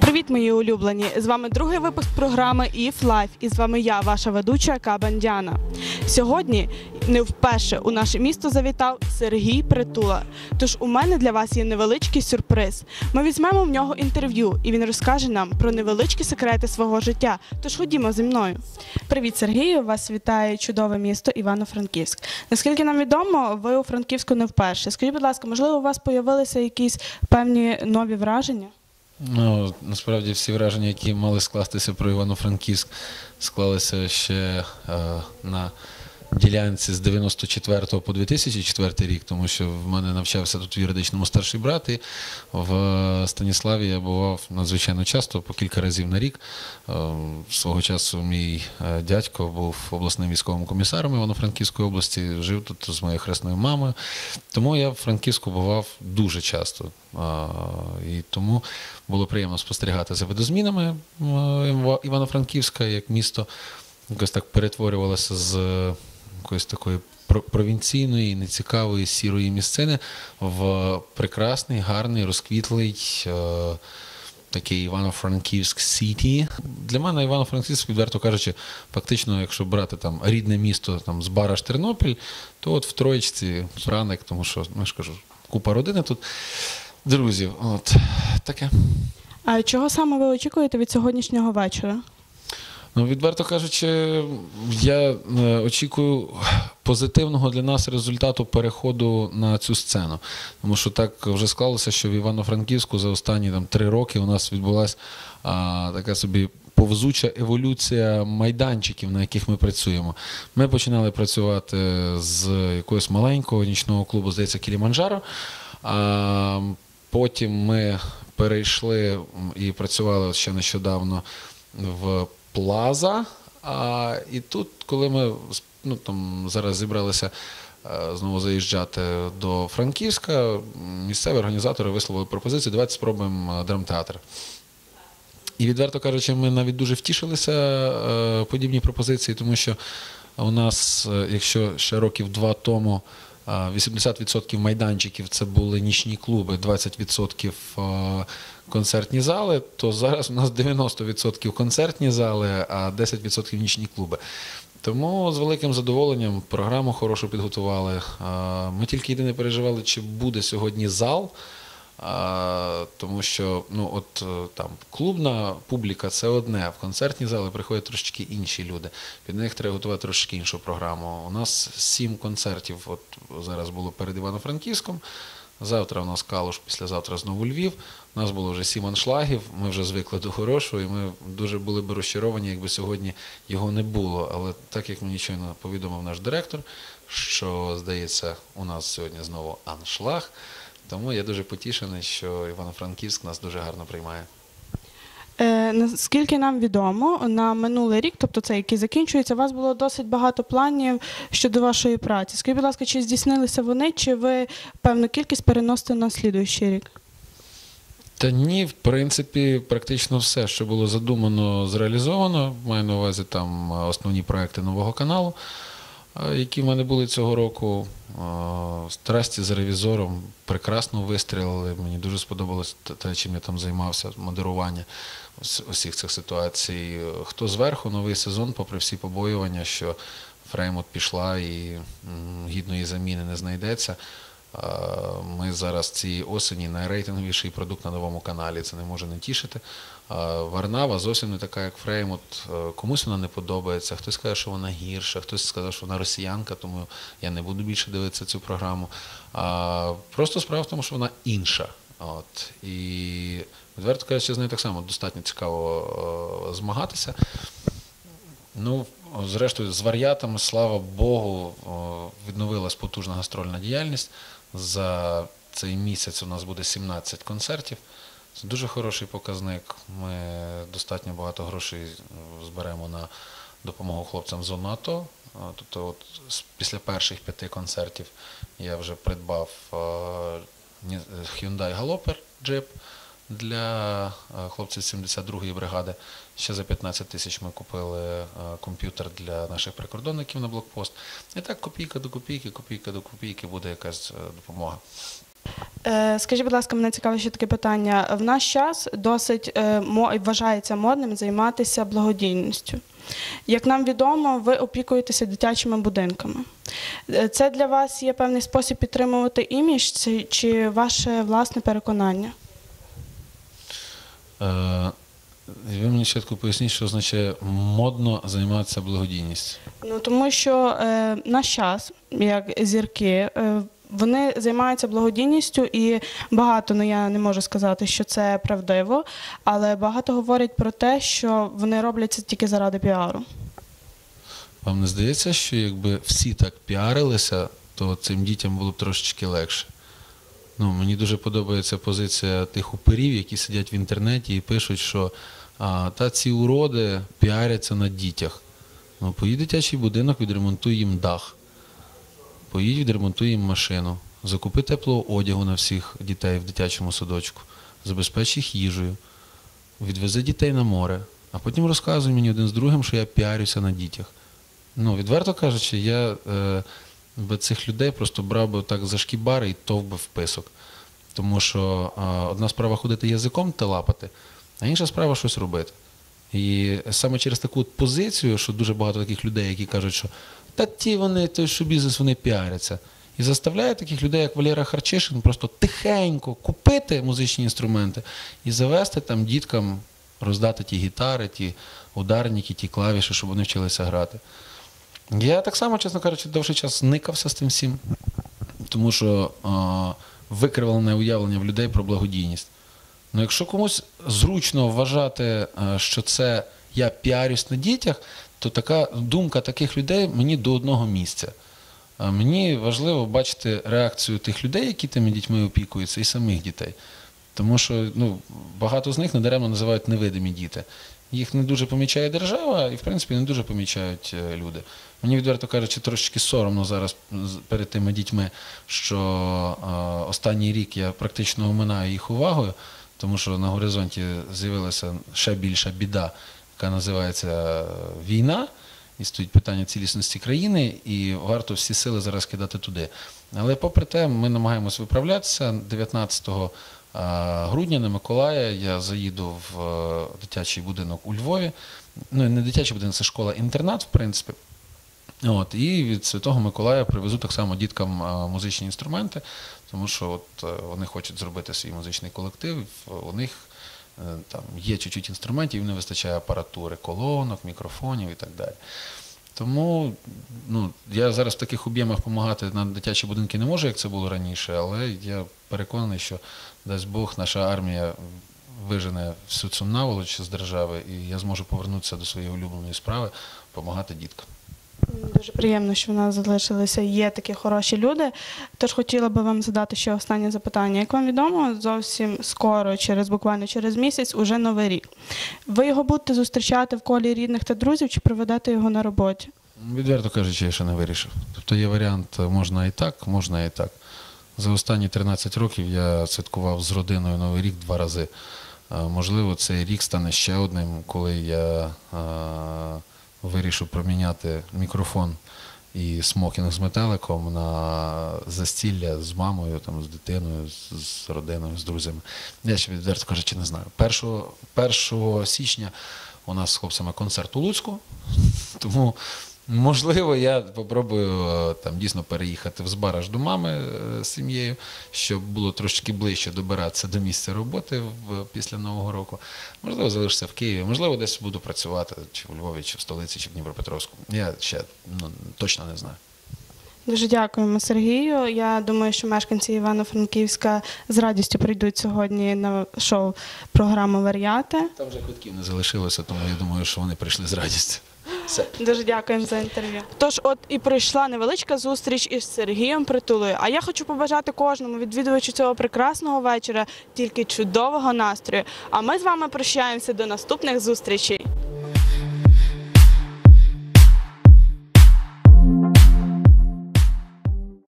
Привіт, мої улюблені! З вами другий випуск програми If Life і з вами я, ваша ведуча Кабандяна. Сьогодні не вперше у наше місто завітав Сергій Притула. Тож у мене для вас є невеличкий сюрприз. Ми візьмемо в нього інтерв'ю, і він розкаже нам про невеличкі секрети свого життя. Тож ходімо зі мною. Привіт, Сергію! Вас вітає чудове місто Івано-Франківськ. Наскільки нам відомо, ви у Франківську не вперше. Скажіть, будь ласка, можливо, у вас появилися якісь певні нові враження? Ну, насправді всі враження, які мали скластися про Івано-Франківськ, склалися ще е, на ділянці з 94 по 2004 рік, тому що в мене навчався тут в юридичному старший брат, і в Станіславі я бував надзвичайно часто, по кілька разів на рік. Е, Свого часу мій е, дядько був обласним військовим комісаром Івано-Франківської області, жив тут з моєю хресною мамою. Тому я в Франківську бував дуже часто. І тому було приємно спостерігати за видозмінами е, Івано-Франківська як місто якось так перетворювалося з е, якоїсь такої про- провінційної, нецікавої сірої місцини в прекрасний, гарний, розквітлий. е, Такий Івано-Франківськ Сіті. Для мене Івано-Франківськ, відверто кажучи, фактично, якщо брати там рідне місто там, з Бараш Тернопіль, то от в Троєчці Праник, тому що, ну ж кажу, купа родини тут, друзів. От таке. А чого саме ви очікуєте від сьогоднішнього вечора? Ну, відверто кажучи, я е, очікую позитивного для нас результату переходу на цю сцену. Тому що так вже склалося, що в Івано-Франківську за останні там, три роки у нас відбулася така собі. Повзуча еволюція майданчиків, на яких ми працюємо. Ми починали працювати з якогось маленького нічного клубу, здається, Кіліманджаро. А потім ми перейшли і працювали ще нещодавно в Плаза. А, і тут, коли ми ну, там, зараз зібралися е, знову заїжджати до Франківська, місцеві організатори висловили пропозицію, давайте спробуємо е, драмтеатр. І відверто кажучи, ми навіть дуже втішилися е, подібні пропозиції, тому що у нас, якщо ще років два тому 80% майданчиків це були нічні клуби, 20% е, концертні зали, то зараз у нас 90% концертні зали, а 10% нічні клуби. Тому з великим задоволенням програму хорошу підготували. Е, Ми тільки єдине переживали, чи буде сьогодні зал. Тому що ну, от е, там клубна публіка це одне, а в концертні зали приходять трошечки інші люди. Під них треба готувати трошечки іншу програму. У нас сім концертів. От зараз було перед Івано-Франківськом. Завтра у нас Калуш, післязавтра знову Львів. У нас було вже сім аншлагів. Ми вже звикли до хорошого, і ми дуже були б розчаровані, якби сьогодні його не було. Але так як мені щойно повідомив наш директор, що здається, у нас сьогодні знову аншлаг. Тому я дуже потішений, що Івано-Франківськ нас дуже гарно приймає. Е, наскільки нам відомо, на минулий рік, тобто цей, який закінчується, у вас було досить багато планів щодо вашої праці. Скажіть, будь ласка, чи здійснилися вони, чи ви певну кількість переносите на слідуючий рік? Та ні, в принципі, практично все, що було задумано, зреалізовано. Маю на увазі там основні проекти нового каналу, які в мене були цього року. Страсті за ревізором прекрасно вистрілили. Мені дуже сподобалось те- чим я там займався, модерування усіх цих ситуацій. Хто зверху, новий сезон, попри всі побоювання, що Фреймут пішла і гідної заміни не знайдеться. Е, Ми зараз цієї осені найрейтинговіший продукт на новому каналі. Це не може не тішити. Е, Варнава зовсім не така, як Фреймут. Е, Комусь вона не подобається. Хтось каже, що вона гірша, хтось сказав, що вона росіянка, тому я не буду більше дивитися цю програму. Просто справа в тому, що вона інша. От. І відверто кажучи, з нею так само достатньо цікаво змагатися. Ну, зрештою, з варіатами, слава Богу, відновилась потужна гастрольна діяльність. За цей місяць у нас буде 17 концертів. Це дуже хороший показник. Ми достатньо багато грошей зберемо на допомогу хлопцям з зони АТО. Тобто, от після перших п'яти концертів я вже придбав Hyundai Galloper джип. Для е, хлопців 72-ї бригади. Ще за 15 тисяч ми купили е, комп'ютер для наших прикордонників на блокпост. І так копійка до копійки, копійка до копійки буде якась е, допомога. Скажіть, будь ласка, мене цікаве ще таке питання. В наш час досить вважається модним займатися благодійністю. Як нам відомо, ви опікуєтеся дитячими будинками. Це для вас є певний спосіб підтримувати імідж чи ваше власне переконання? Е, Ви мені чітко поясніть, що означає модно займатися благодійністю. Ну тому що е, наш час, як зірки, е, вони займаються благодійністю, і багато, ну я не можу сказати, що це правдиво, але багато говорять про те, що вони роблять це тільки заради піару. Вам не здається, що якби всі так піарилися, то цим дітям було б трошечки легше. Ну, мені дуже подобається позиція тих уперів, які сидять в інтернеті і пишуть, що а, та ці уроди піаряться на дітях. Ну, поїдь дитячий будинок, відремонтуй їм дах. Поїдь, відремонтуй їм машину, закупи теплого одягу на всіх дітей в дитячому садочку, забезпеч їх їжею, відвези дітей на море, а потім розказуй мені один з другим, що я піарюся на дітях. Ну, відверто кажучи, я е, би цих людей просто брав би так за шкібари і тов би в писок. Тому що е, одна справа ходити язиком та лапати, а інша справа щось робити. І саме через таку позицію, що дуже багато таких людей, які кажуть, що та ті вони, той що бізнес, вони піаряться. І заставляє таких людей, як Валера Харчишин, просто тихенько купити музичні інструменти і завести там діткам, роздати ті гітари, ті ударники, ті клавіші, щоб вони вчилися грати. Я так само, чесно кажучи, довший час никався з тим всім, тому що викривлене уявлення в людей про благодійність. Ну, якщо комусь зручно вважати, що це я піарюсь на дітях, то така думка таких людей мені до одного місця. Мені важливо бачити реакцію тих людей, які тими дітьми опікуються, і самих дітей. Тому що ну, багато з них недаремно називають невидимі діти. Їх не дуже помічає держава, і в принципі не дуже помічають е, люди. Мені відверто кажучи, трошечки соромно зараз перед тими дітьми, що е, останній рік я практично оминаю їх увагою, тому що на горизонті з'явилася ще більша біда, яка називається е, війна, і стоїть питання цілісності країни, і варто всі сили зараз кидати туди. Але попри те, ми намагаємось виправлятися. 19 а, грудня на Миколая я заїду в е, дитячий будинок у Львові. Ну, не дитячий будинок, це школа-інтернат, в принципі. От, і від Святого Миколая привезу так само діткам музичні інструменти, тому що от, е, вони хочуть зробити свій музичний колектив. У них е, там є чуть-чуть інструментів, не вистачає апаратури, колонок, мікрофонів і так далі. Тому ну, я зараз в таких об'ємах допомагати на дитячі будинки не можу, як це було раніше, але я переконаний, що дасть Бог, наша армія вижене всю цю наволоч з держави, і я зможу повернутися до своєї улюбленої справи, допомагати діткам. Дуже приємно, що в нас залишилися є такі хороші люди. Тож хотіла би вам задати ще останнє запитання. Як вам відомо, зовсім скоро, через буквально через місяць, уже новий рік. Ви його будете зустрічати в колі рідних та друзів чи проведете його на роботі? Відверто кажучи, я ще не вирішив. Тобто є варіант, можна і так, можна і так. За останні 13 років я святкував з родиною Новий рік два рази. Можливо, цей рік стане ще одним, коли я вирішу проміняти мікрофон і смокінг з метеликом на застілля з мамою, там, з дитиною, з родиною, з друзями. Я ще відверто кажучи, не знаю. 1, 1 січня у нас з хлопцями концерт у Луцьку, тому можливо я попробую е, там дійсно переїхати в Збараж до мами е, з сім'єю, щоб було трошки ближче добиратися до місця роботи в, після Нового року. Можливо, залишиться в Києві, можливо, десь буду працювати чи в Львові, чи в столиці, чи в Дніпропетровську. Я ще ну, точно не знаю. Дуже дякуємо, Сергію. Я думаю, що мешканці Івано-Франківська з радістю прийдуть сьогодні на шоу програми Варіати. Там вже квитків не залишилося, тому я думаю, що вони прийшли з радістю. Все. Дуже дякуємо за інтерв'ю. Тож, от і пройшла невеличка зустріч із Сергієм Притулою. А я хочу побажати кожному відвідувачу цього прекрасного вечора тільки чудового настрою. А ми з вами прощаємося до наступних зустрічей.